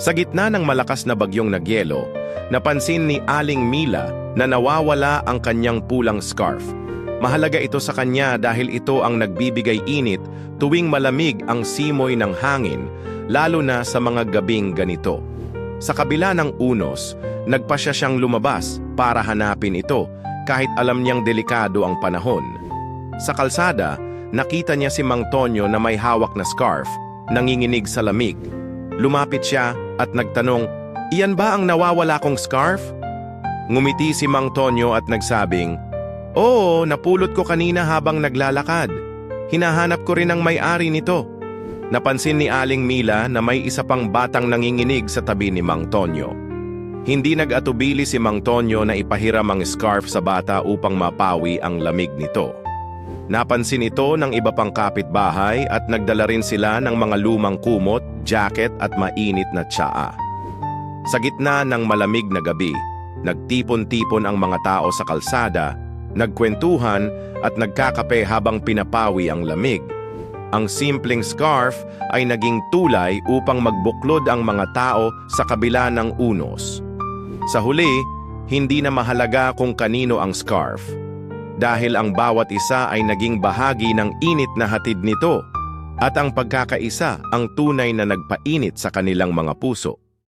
Sa gitna ng malakas na bagyong nagyelo, napansin ni Aling Mila na nawawala ang kanyang pulang scarf. Mahalaga ito sa kanya dahil ito ang nagbibigay init tuwing malamig ang simoy ng hangin, lalo na sa mga gabing ganito. Sa kabila ng unos, nagpasya siyang lumabas para hanapin ito kahit alam niyang delikado ang panahon. Sa kalsada, nakita niya si Mang Tonyo na may hawak na scarf, nanginginig sa lamig. Lumapit siya at nagtanong, Iyan ba ang nawawala kong scarf? Ngumiti si Mang Tonyo at nagsabing, Oo, napulot ko kanina habang naglalakad. Hinahanap ko rin ang may-ari nito. Napansin ni Aling Mila na may isa pang batang nanginginig sa tabi ni Mang Tonyo. Hindi nag-atubili si Mang Tonyo na ipahiram ang scarf sa bata upang mapawi ang lamig nito. Napansin ito ng iba pang kapitbahay at nagdala rin sila ng mga lumang kumot, jacket at mainit na tsaa. Sa gitna ng malamig na gabi, nagtipon-tipon ang mga tao sa kalsada, nagkwentuhan at nagkakape habang pinapawi ang lamig. Ang simpleng scarf ay naging tulay upang magbuklod ang mga tao sa kabila ng unos. Sa huli, hindi na mahalaga kung kanino ang scarf. Dahil ang bawat isa ay naging bahagi ng init na hatid nito at ang pagkakaisa ang tunay na nagpainit sa kanilang mga puso.